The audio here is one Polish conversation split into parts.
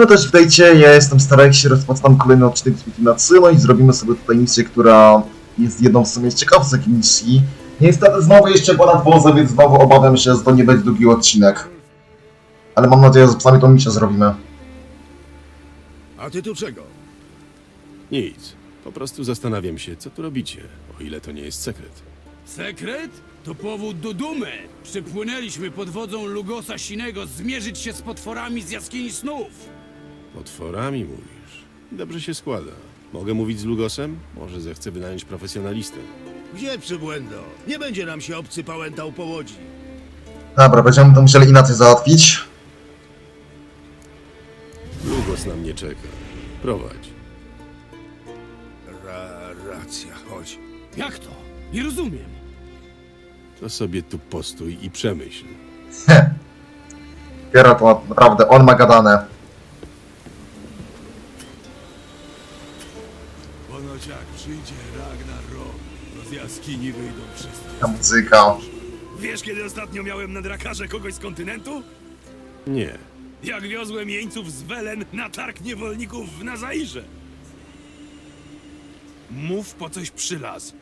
No też witajcie, ja jestem Starek, rozpoczynam kolejny odcinek z Wiki na Cylo i zrobimy sobie tutaj misję, która jest jedną w sumie z ciekawszych misji. Niestety znowu jeszcze ponad wozem, więc znowu obawiam się, że to nie będzie długi odcinek. Ale mam nadzieję, że przynajmniej tą misję zrobimy. A ty tu czego? Nic. Po prostu zastanawiam się, co tu robicie, o ile to nie jest sekret. Sekret? To powód do dumy. Przypłynęliśmy pod wodzą Lugosa Sinego zmierzyć się z potworami z jaskini snów. Potworami mówisz. Dobrze się składa. Mogę mówić z Lugosem? Może zechce wynająć profesjonalistę. Gdzie przybłędo? Nie będzie nam się obcy pałętał po łodzi. Dobra, będziemy to musieli inaczej załatwić. Lugos na mnie czeka. Prowadź. Ra, racja, chodź. Jak to? Nie rozumiem. To sobie tu postój i przemyśl. Biorę to naprawdę, on ma gadane. Przyjdzie Ragnarok, to z jaskini wyjdą wszyscy. Ta muzyka. Wiesz, kiedy ostatnio miałem na drakarze kogoś z kontynentu? Nie. Jak wiozłem jeńców z Welen na targ niewolników w Nazairze. Mów po coś przylaz.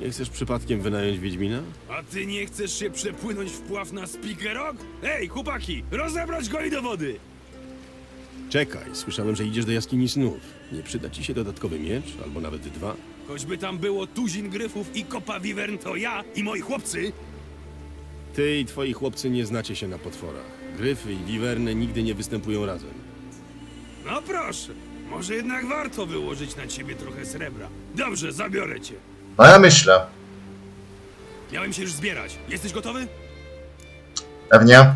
Nie chcesz przypadkiem wynająć Wiedźmina? A ty nie chcesz się przepłynąć w pław na Spikerok? Ej, chłopaki, rozebrać go i do wody! Czekaj, słyszałem, że idziesz do jaskini snów. Nie przyda ci się dodatkowy miecz, albo nawet dwa? Choćby tam było tuzin gryfów i kopa wiwern, to ja i moi chłopcy Ty i twoi chłopcy nie znacie się na potworach. Gryfy i wiwerny nigdy nie występują razem. No proszę, może jednak warto wyłożyć na ciebie trochę srebra. Dobrze, zabiorę cię. No ja myślę. Miałem się już zbierać. Jesteś gotowy? Pewnie.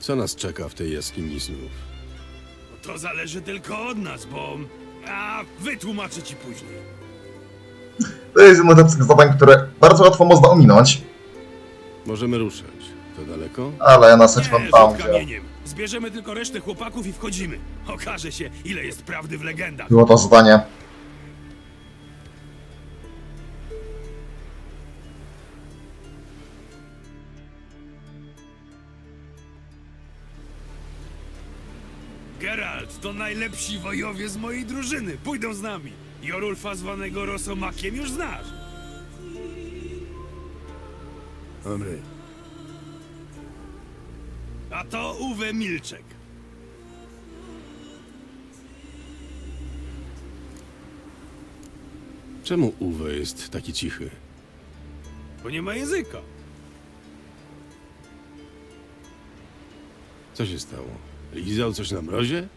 Co nas czeka w tej jaskini snów? To zależy tylko od nas, bo... A, wytłumaczę ci później. To jest jedno z tych zadań, które bardzo łatwo można ominąć. Możemy ruszać. To daleko? Ale ja na Nie, rzut boundzie. kamieniem. Zbierzemy tylko resztę chłopaków i wchodzimy. Okaże się, ile jest prawdy w legendach. Było to zadanie. Najlepsi wojowie z mojej drużyny. Pójdą z nami. Jorulfa zwanego Rosomakiem już znasz. Omry. A to Uwe Milczek. Czemu Uwe jest taki cichy? Bo nie ma języka. Co się stało? Lizał coś na mrozie?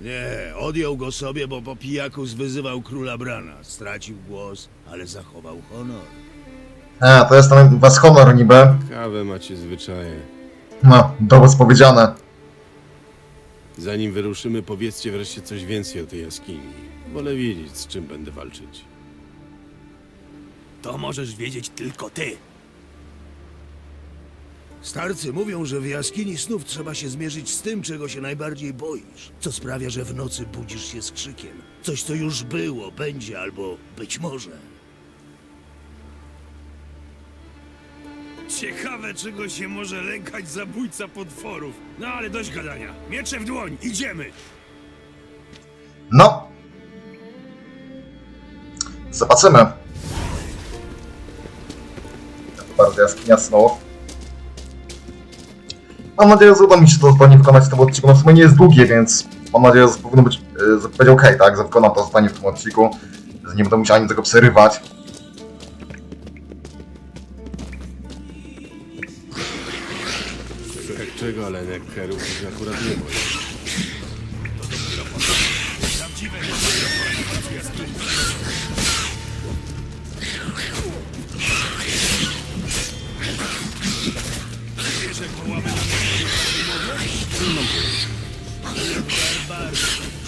Nie, odjął go sobie, bo po pijaku zwyzywał króla Brana. Stracił głos, ale zachował honor. A, to jest tam was honor niby. Kawę macie zwyczaje. No, dowód powiedziane. Zanim wyruszymy, powiedzcie wreszcie coś więcej o tej jaskini. Wolę wiedzieć, z czym będę walczyć. To możesz wiedzieć tylko ty. Starcy mówią, że w jaskini snów trzeba się zmierzyć z tym, czego się najbardziej boisz. Co sprawia, że w nocy budzisz się z krzykiem. Coś, co już było, będzie albo być może. Ciekawe, czego się może lękać zabójca potworów. No ale dość gadania. Miecze w dłoń, idziemy. No. Zobaczymy. Bardzo jaskinia snów. Mam nadzieję, że uda mi się to zadanie wykonać w tym odcinku. No w sumie nie jest długie, więc mam nadzieję, że powinno być, e, będzie ok, tak? Że wykonam to zadanie w tym odcinku. Że nie będę musiał ani tego przerywać. Czego, ale nekkerów akurat nie boję.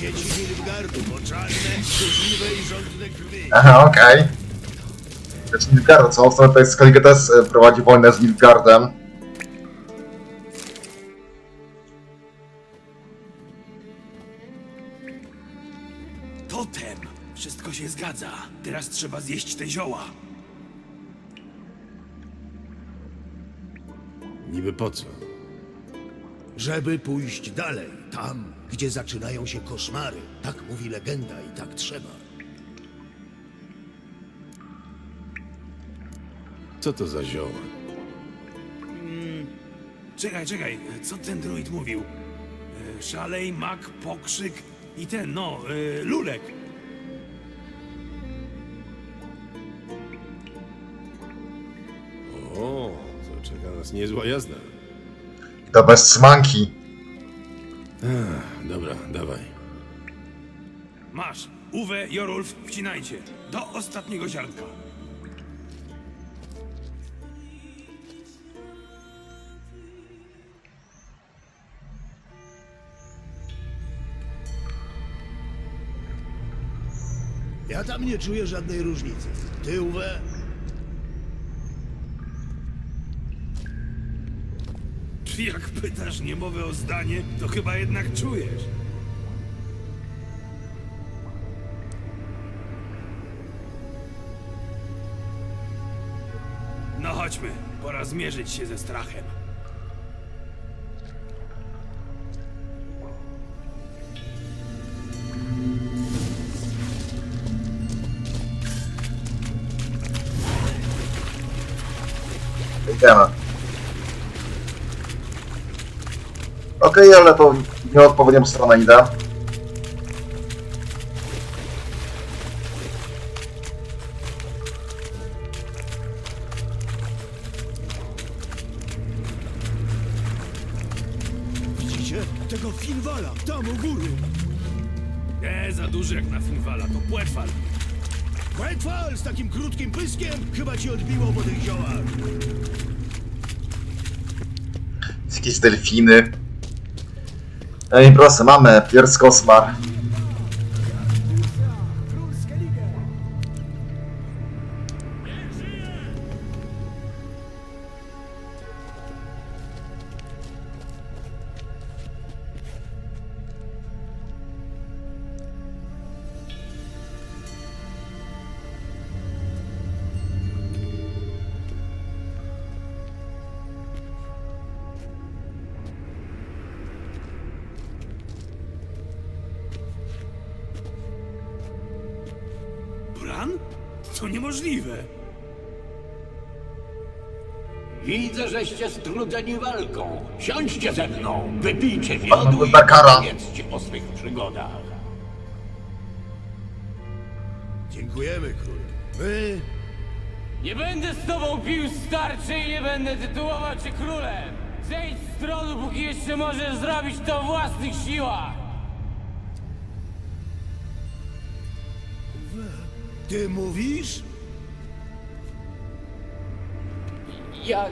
Dzieci Nilfgaardu, moczalne, życzliwe i żądne krwi. Aha, okej. Znaczy Nilfgaard, co? W sumie tutaj Skellige też e, prowadzi wojnę z Nilfgaardem. Totem! Wszystko się zgadza. Teraz trzeba zjeść te zioła. Niby po co? Żeby pójść dalej, tam, gdzie zaczynają się koszmary. Tak mówi legenda i tak trzeba. Co to za zioła? Czekaj, czekaj, co ten druid mówił? E, Szalej, mak, pokrzyk i ten, no, e, lulek. O, to czeka nas niezła jazda. I to bez trzymanki. Dobra, dawaj. Masz, Uwe, Jorulf, wcinajcie. Do ostatniego ziarnka. Ja tam nie czuję żadnej różnicy. Ty, Uwe? Jak pytasz niemowę o zdanie, to chyba jednak czujesz. No chodźmy, pora zmierzyć się ze strachem. Idziemy. Okej, ale to w nieodpowiednią stronę idę. Widzicie? Tego Finwala, tam u góry. Nie, za duży jak na Finwala, to płetwal. Whitefall z takim krótkim pyskiem chyba ci odbiło po tych ziołach. Jakieś delfiny. Ej, proszę, mamy Piers Kosmar. Niemożliwe. Widzę, żeście strudzeni walką. Siądźcie ze mną, wypijcie miodu i Bakara. opowiedzcie o swych przygodach. Dziękujemy, król. My Nie będę z tobą pił starczy i nie będę tytułował cię królem! Zejdź z tronu, póki jeszcze możesz zrobić to w własnych siłach! Ty mówisz? Ja...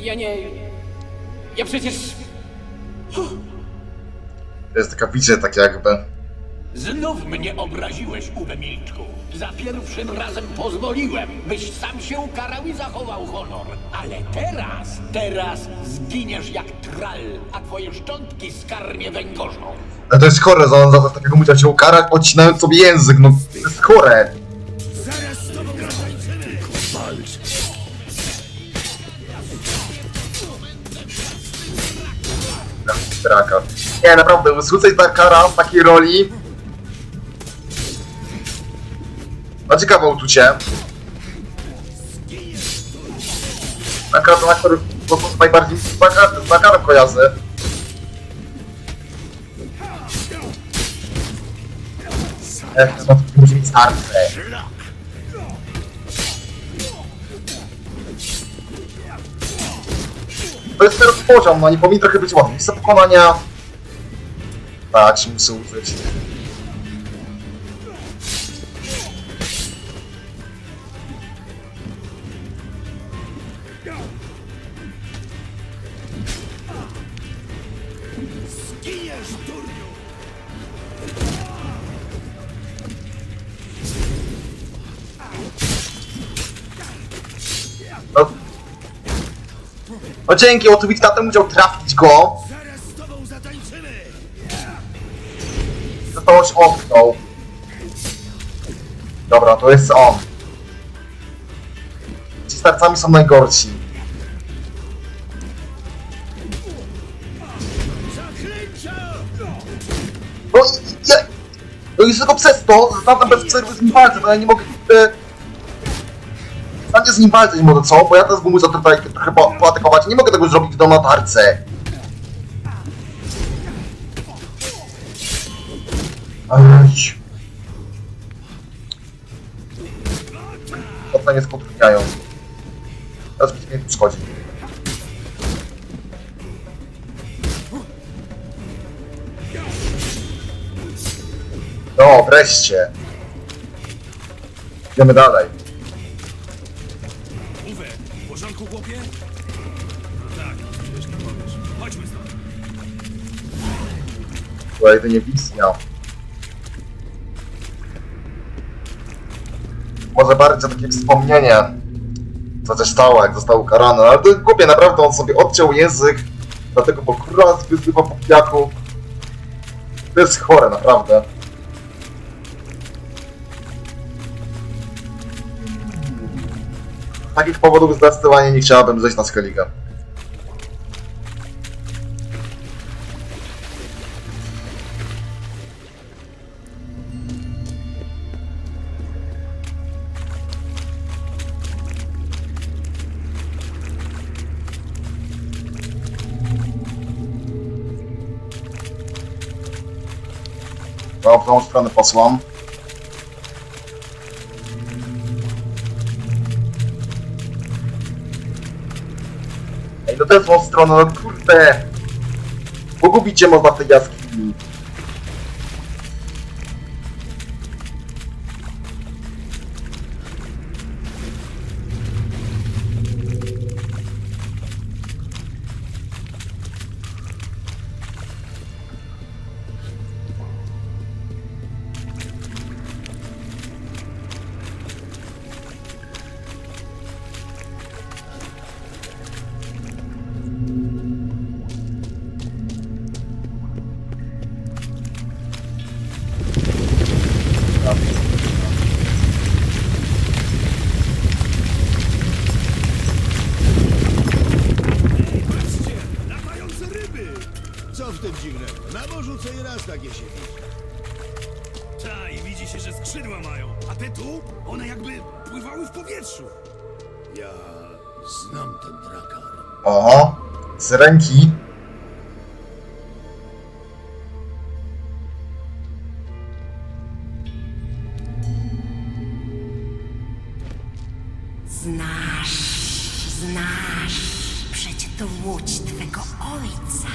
Ja nie... Ja przecież... To jest taka widzę, tak jakby. Znów mnie obraziłeś, Uwe Milczku. Za pierwszym razem pozwoliłem, byś sam się ukarał i zachował honor. Ale teraz, teraz zginiesz jak tral, a twoje szczątki skarnie węgorzą. Ale to jest chore, za to takiego musiał się ukarać, odcinając sobie język, no to jest chore. Draka. Nie, naprawdę, wysłuchaj Darkara w takiej roli. Ma ciekawe uczucie. Darkara to aktor po prostu najbardziej z Darkarem kojarzy. To musi być starsze. To jest teraz poziom, no nie powinien trochę być łatwiej. Lista pokonania... Tak, muszę użyć. dzięki, oczywiście tato musiał trafić go. To kogoś opnął. Dobra, to jest on. Ci starcami są najgorsi. No i ja... No i tylko przez to, znam bez przerwy z nim bo ja nie mogę tam nie z nim walczyć może co, bo ja teraz bym musiał tutaj trochę po, poatakować. Nie mogę tego zrobić do latarce. Aj. To nie spotkają. Teraz mi szkodzi. No, wreszcie. Idziemy dalej. Tutaj to nie wisnia. Może bardziej takie wspomnienie, co się stało, jak został ukarany, ale to głupie, naprawdę on sobie odciął język, dlatego bo króla wyzywa po pijaku. To jest chore, naprawdę. Z takich powodów zdecydowanie nie chciałabym zejść na Skellige. No, w tą stronę posłam. Ej, no jest tą stronę, no kurde! Pogubić cię można w tej jaskini. Syrenki. Znasz, znasz przecie to łódź twego ojca.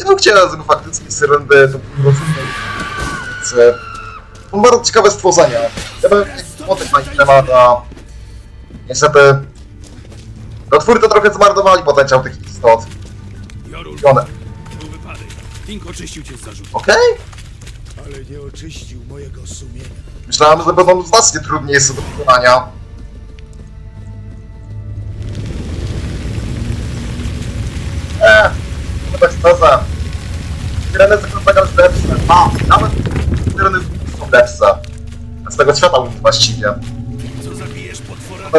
Kiedy chciałem tego faktycznie syrendę, to rozumiem. Więc, e, Są bardzo ciekawe stworzenia. Ja bym jakiś wątek na ich temat, a niestety no twórcy trochę zmarnowali potencjał tych istot. I one, oczyścił cię z okej? Ale nie oczyścił mojego sumienia. Myślałem, że będą znacznie trudniejsze do wykonania. Eee, to tak szczerze.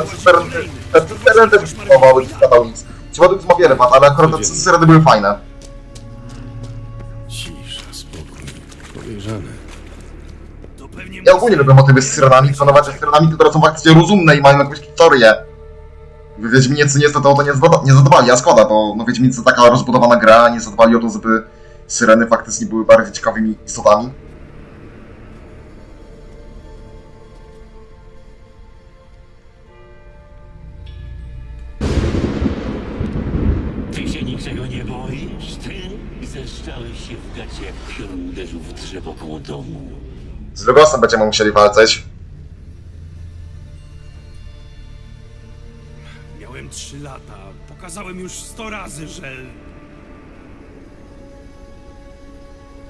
Ci syreny, kolejny. te syreny też budowały świata Unii. Świata Unii ma wiele wad, ale akurat te syreny były fajne. Cisza, spokój. Podejrzane. To pewnie Ja ogólnie lubię motywy z syrenami, planować z syrenami, które są faktycznie rozumne i mają jakąś historię. Wiedźminicy niestety o to nie, zada- nie zadbali, a szkoda, bo no Wiedźminicy taka rozbudowana gra, nie zadbali o to, żeby syreny faktycznie były bardziej ciekawymi istotami. Zeszczałeś się w gacie, jak piorun uderzył w drzewo koło domu. Z Lugosem będziemy musieli walczyć. Miałem trzy lata. Pokazałem już sto razy, że...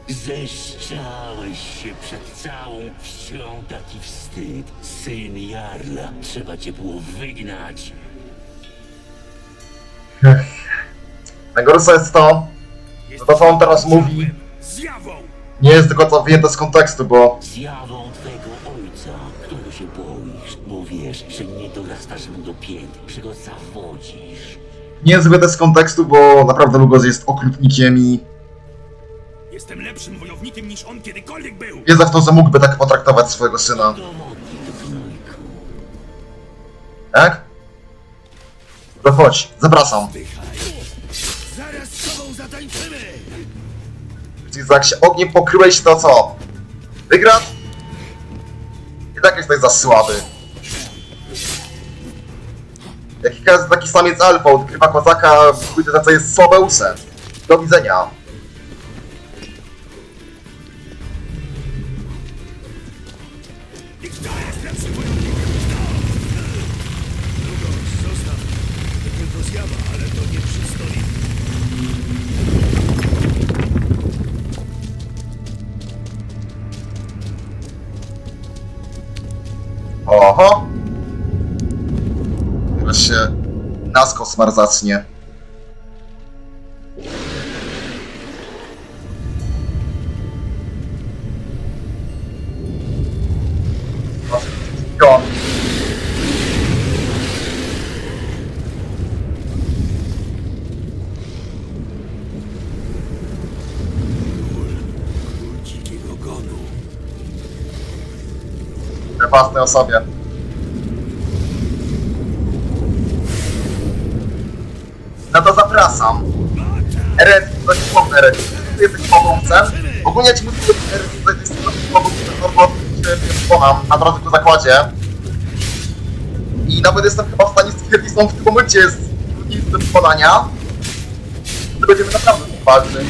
Zeszczałeś się przed całą wsią, taki wstyd. Syn Jarla, trzeba cię było wygnać. Najgorsze jest to, że to co on teraz mówi Zjawą! nie jest tylko co wyjęte z kontekstu, bo Zjawą twego ojca, którego się boisz, bo wiesz, że nie dorastasz mu do pięt, że go zawodzisz. nie jest wyjęte z kontekstu, bo naprawdę Lugos jest okrutnikiem i Jestem lepszym wojownikiem niż on kiedykolwiek był! wierzę w to, że mógłby tak potraktować swojego syna. Gnojku. Tak? To chodź, zapraszam. Czyli jak się ogniem pokryłeś, to co? Wygrasz? I tak jesteś za słaby. Jak każdy taki samiec alfa odkrywa kozaka, pójdzie za co jest słabeusem. Do widzenia. Zostaw. To tylko zjawa, ale to nie przystoi. Się nas kosmar zacznie. Gon. Król. Jest słowny Eret. Ty jesteś pomocem. Ogólnie ci mówię, że jest pomocem, bo się przekonam na drodze ku zakładzie. I nawet jestem chyba w stanie stwierdzić, że w tym momencie jest trudniejszy do wykonania. To będziemy naprawdę walczyć.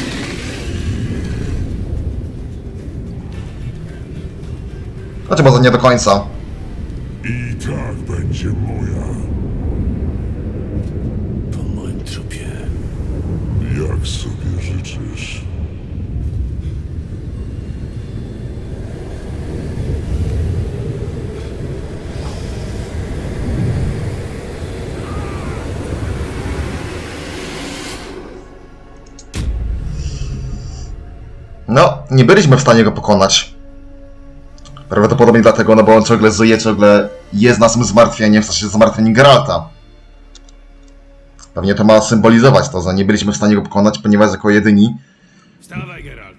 Znaczy może nie do końca. I tak będzie moja, Po moim trupie. jak sobie życzysz. No, nie byliśmy w stanie go pokonać. Prawdopodobnie dlatego, no bo on ciągle żyje, ciągle jest naszym zmartwieniem, w sensie zmartwieniem Geralta. Pewnie to ma symbolizować to, że nie byliśmy w stanie go pokonać, ponieważ jako jedyni, Wstawaj, Geralt.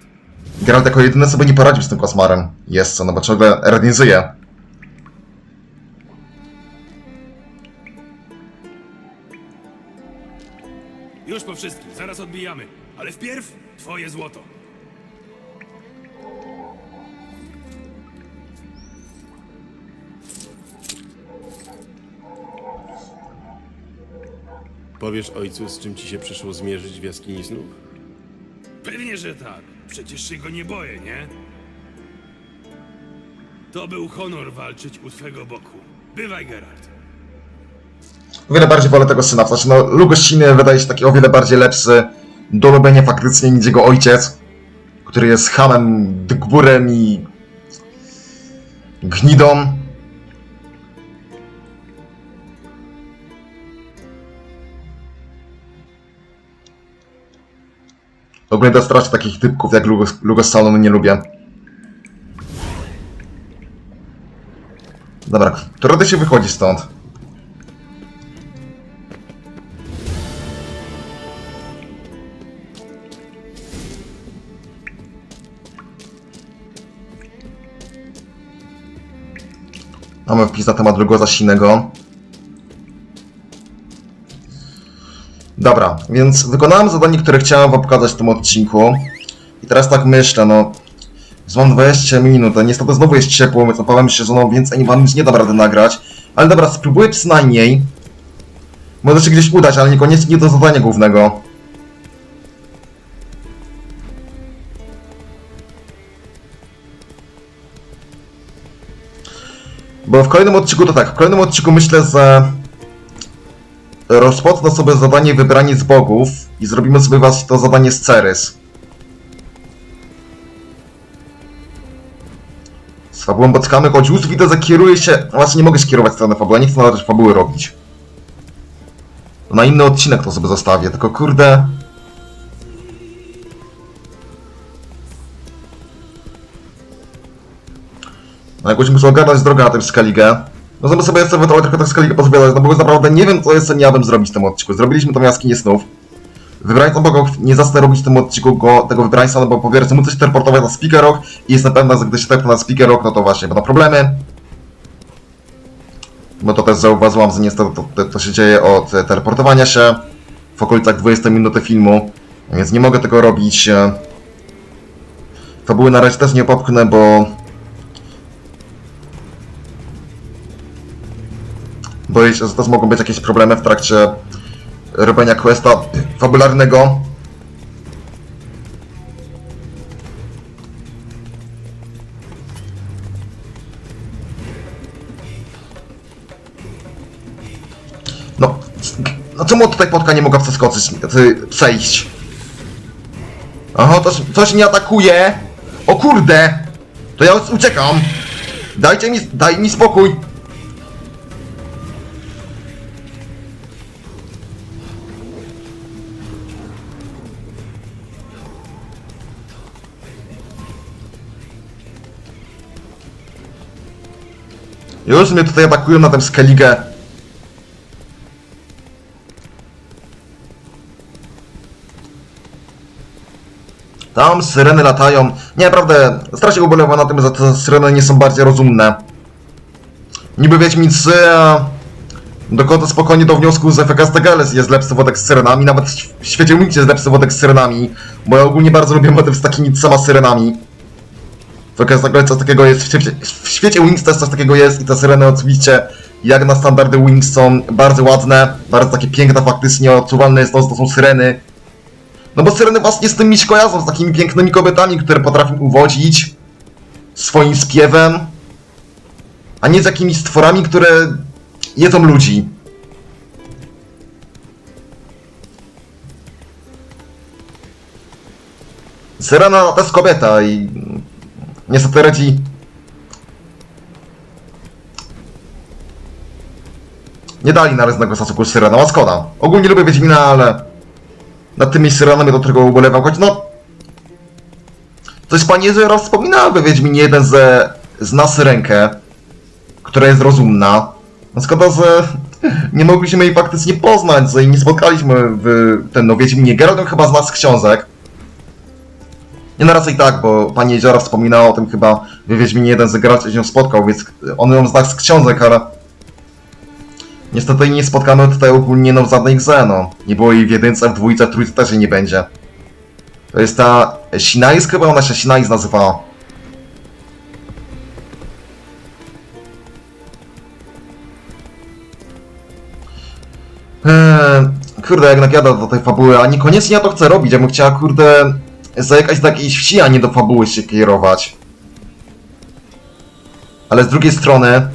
Geralt jako jedyny sobie nie poradził z tym kosmarem. Jest co, no bo ciągle Erd nie żyje. Już po wszystkim, zaraz odbijamy. Ale wpierw twoje złoto. Powiesz ojcu, z czym ci się przyszło zmierzyć w jaskini snów? Pewnie, że tak. Przecież się go nie boję, nie? To był honor walczyć u twego boku. Bywaj, Geralt. O wiele bardziej wolę tego syna, sensie no Lugosciny wydaje się taki o wiele bardziej lepszy do lubienia faktycznie niż jego ojciec, który jest hamem, dygburem i gnidą. To strasznie takich typków jak Lugos, Lugos Salon nie lubię. Dobra, ty się wychodzi stąd? Mamy wpis na temat Lugosa Sinego. Dobra, więc wykonałem zadanie, które chciałem wam pokazać w tym odcinku. I teraz tak myślę, no... Mam 20 minut, a niestety znowu jest ciepło, więc obawiam się, że no więcej wam już nie dam rady nagrać. Ale dobra, spróbuję przynajmniej. Może się gdzieś udać, ale niekoniecznie do zadania głównego. w kolejnym odcinku to tak, w kolejnym odcinku myślę, że rozpocznę sobie zadanie wybranie z bogów i zrobimy sobie właśnie to zadanie z Cerys. Z fabułą bockamy, choć już widzę, że kieruje się... Właśnie nie mogę się kierować w stronę fabuły, nie chcę nawet fabuły robić. Na inny odcinek to sobie zostawię, tylko kurde... No jakoś muszę ogarnąć drogę na tym Skellige. No żeby sobie jeszcze ewentualnie trochę tak Skellige pozbierać, no bo naprawdę nie wiem co jeszcze nie bym zrobić w tym odcinku. Zrobiliśmy tą jaskinię snów. Wybrańcą bogów nie zacznę robić w tym odcinku go, tego wybrańca, no bo po pierwsze mu coś teleportować na Speaker Rock i jest na pewno, że gdy się teleport na Speaker Rock, no to właśnie będą problemy. Bo to też zauważyłam, że niestety to, to, to się dzieje od teleportowania się w okolicach 20 minuty filmu, więc nie mogę tego robić. Fabuły na razie też nie popchnę, bo Boję się, że też mogą być jakieś problemy w trakcie robienia questa fabularnego. No, no czemu tutaj potka nie mogła przeskoczyć, przejść? Aha, coś, coś mnie atakuje! O kurde! To ja uciekam! Dajcie mi, daj mi spokój! Już mnie tutaj atakują na tę Skelligę. Tam syreny latają. Nie, naprawdę, strasznie ubolewam na tym, że te syreny nie są bardziej rozumne. Niby Wiedźmicy, a dochodzę spokojnie do wniosku, że FK jest lepszy wodek z syrenami, nawet w świecie Wings jest lepszy wodek z syrenami, bo ja ogólnie bardzo lubię motyw z takimi sama syrenami. FK Stegeles coś takiego jest, w świecie, w świecie Wings też coś takiego jest i te syreny oczywiście, jak na standardy Wings są bardzo ładne, bardzo takie piękne faktycznie, odczuwalne jest to, to są syreny. No bo syreny właśnie z tym mi się kojarzą, z takimi pięknymi kobietami, które potrafią uwodzić swoim śpiewem, a nie z jakimiś stworami, które jedzą ludzi. Syrena to jest kobieta i niestety radzi nie dali narysnego stosunku z Syreną, a szkoda. Ogólnie lubię Wiedźmina, ale nad tymi Syrenami do którego ubolewam, choć no coś pani Jezero wspominała we Wiedźminie jeden ze zna Syrenkę, która jest rozumna. No szkoda, że nie mogliśmy jej faktycznie poznać, że jej nie spotkaliśmy w ten no Wiedźminie. Geralt chyba z książek. Nie na raczej tak, bo pani Jeziora wspominała o tym chyba w Wiedźminie jeden z graczy się spotkał, więc on ją zna z książek, ale niestety nie spotkamy tutaj ogólnie no w żadnej grze, no. Nie było jej w jedynce, w dwójce, w trójce też jej nie będzie. To jest ta Sinais chyba, ona się Sinais nazywała. Eee, kurde, jak nagiada do tej fabuły, a niekoniecznie ja to chcę robić, ja bym chciała, kurde, zajekać do jakiejś wsi, a nie do fabuły się kierować. Ale z drugiej strony...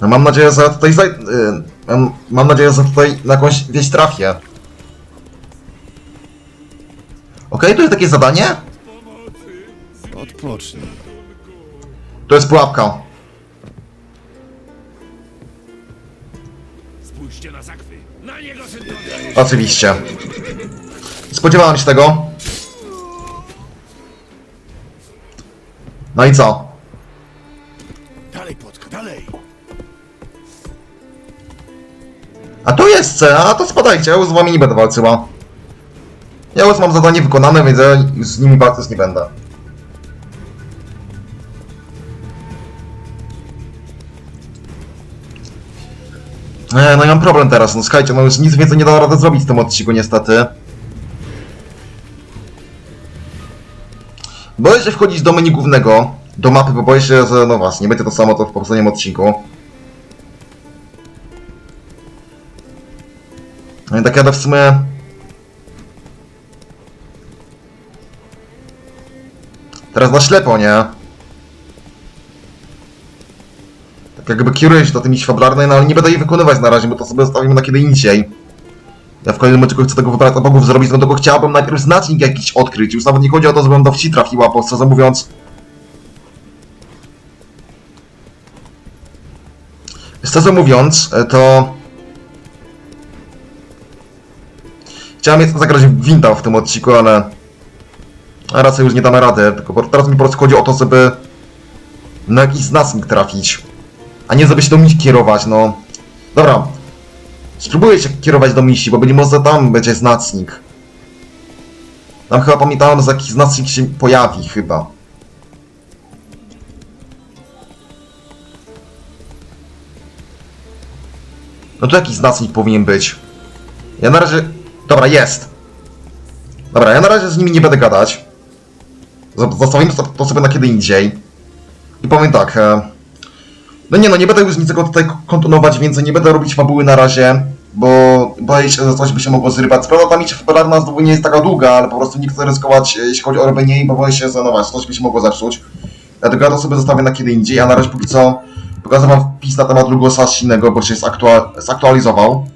No mam nadzieję, że tutaj zaj... y, Mam, mam nadzieję, że tutaj na jakąś wieś trafię. Okej, to jest takie zadanie? Odpocznij. To jest pułapka. Oczywiście. Spodziewałem się tego. No i co? Dalej, Płotka, dalej! A tu jest C, a to spadajcie, ja już z wami nie będę walczyła. Ja już mam zadanie wykonane, więc ja z nimi walczyć nie będę. E, no ja mam problem teraz, no słuchajcie, no już nic więcej nie dam rady zrobić w tym odcinku niestety. Boję się wchodzić do menu głównego, do mapy, bo boję się, że no właśnie, będzie to samo to w poprzednim odcinku. No i tak jadę w sumie... Teraz na ślepo, nie? Jakby kieruję się do tej misji fabularnej, no ale nie będę jej wykonywać na razie, bo to sobie zostawimy na kiedy indziej. Ja w kolejnym odcinku chcę tego wybrać bogów zrobić, no bo chciałbym najpierw znacznik jakiś odkryć. Już nawet nie chodzi o to, żebym do wsi trafiła, bo szczerze mówiąc... Szczerze mówiąc, e, to... Chciałem jeszcze zagrać w Winda w tym odcinku, ale... A raczej już nie damy rady, tylko teraz mi po prostu chodzi o to, żeby... Na jakiś znacznik trafić. A nie żeby się do misji kierować, no. Dobra. Spróbuję się kierować do misji, bo będzie może tam będzie znacznik. Tam chyba pamiętałem, że jakiś znacznik się pojawi, chyba. No tu jakiś znacznik powinien być. Ja na razie... Dobra, jest. Dobra, ja na razie z nimi nie będę gadać. Zo- Zostawimy to sobie na kiedy indziej. I powiem tak. E... No nie no, nie będę już niczego tutaj kontynuować, więc nie będę robić fabuły na razie, bo boję się, że coś by się mogło zrywać. Prawda, ta misja fabularna znowu nie jest taka długa, ale po prostu nie chcę ryzykować, e, jeśli chodzi o robienie jej, bo boję się, że no właśnie, coś by się mogło zepsuć. Dlatego ja to sobie zostawię na kiedy indziej, a na razie póki co pokażę wam wpis na temat Lugosa Sinego, bo się zaktua zaktualizował.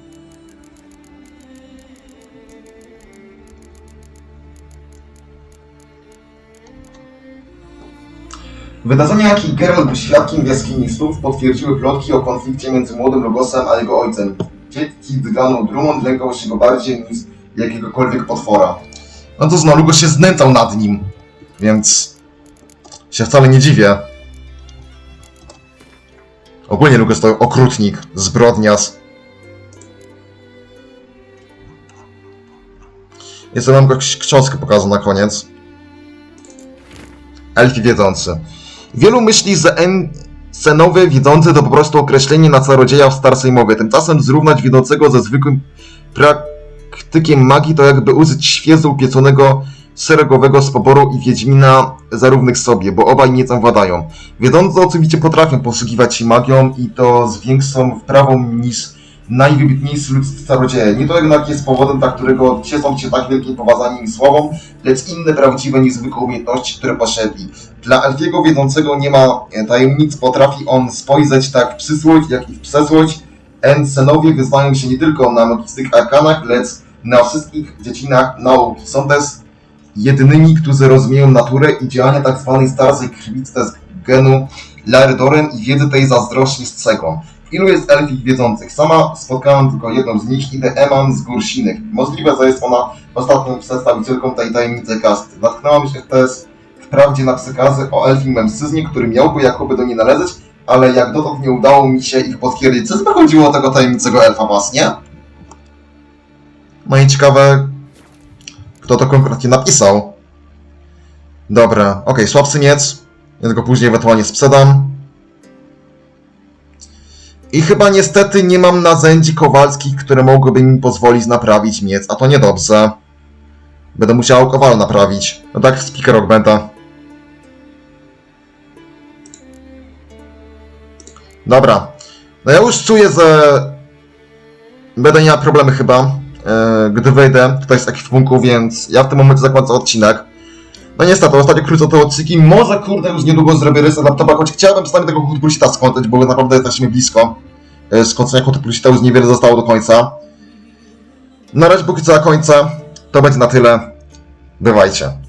Wydarzenia, jakich Geralt był świadkiem w jaskini snów, potwierdziły plotki o konflikcie między młodym Logosem a jego ojcem. Dzieci Dganu Drummond lękał się go bardziej niż jakiegokolwiek potwora. No to znowu Lugos się znęcał nad nim, więc się wcale nie dziwię. Ogólnie Lugos to okrutnik, zbrodniarz. Jeszcze mam jakąś książkę pokazał na koniec. Elfi wiedzący. Wielu myśli, że en scenowy wiedzący to po prostu określenie na czarodzieja w starszej mowie. Tymczasem zrównać wiedzącego ze zwykłym praktykiem magii to jakby użyć świeżo upieconego szeregowego z poboru i wiedźmina zarównych sobie, bo obaj nieco władają. Wiedzący oczywiście potrafią posługiwać się magią i to z większą wprawą niż najwybitniejsi ludzcy czarodzieje. Nie to jednak jest powodem, dla którego cieszą się tak wielkim poważaniem i słowom, lecz inne prawdziwe, niezwykłe umiejętności, które posiedli. Dla Elfiego wiedzącego nie ma e, tajemnic, potrafi on spojrzeć tak w przyszłość, jak i w przeszłość. Ensenowie wyznają się nie tylko na magicznych arkanach, lecz na wszystkich dziedzinach nauki. Są też jedynymi, którzy rozumieją naturę i działania tak zwanej starszej krwicy z genu Laredorem i wiedzy tej zazdrośnie cegą. Ilu jest elfich wiedzących? Sama spotkałam tylko jedną z nich, idę Eman z gór Sinych. Możliwe, że jest ona ostatnią przedstawicielką tej tajemnicy kasty. Natknęłam się też wprawdzie na przekazy o elfim mężczyźnie, który miałby jakoby do niej należeć, ale jak dotąd nie udało mi się ich potwierdzić. Co by chodziło o tego tajemnicego elfa właśnie? No i ciekawe, kto to konkretnie napisał. Dobra, okej, słabszy miec. Ja go później ewentualnie sprzedam. I chyba niestety nie mam narzędzi kowalskich, które mogłyby mi pozwolić naprawić miec, a to niedobrze. Będę musiał kowal naprawić. No tak, speaker Augmenta. Dobra. No ja już czuję, że będę miał problemy chyba, e, gdy wejdę tutaj z ekwipunku, więc ja w tym momencie zakładam odcinek. No niestety, ostatnio krótko te odcinki, może kurde już niedługo zrobię rysę laptopa, choć chciałbym przynajmniej tego Hot Pulsita skończyć, bo naprawdę jesteśmy blisko. E, Skończenia Hot Pulsita już niewiele zostało do końca. Na razie póki co na końca, to będzie na tyle. Bywajcie.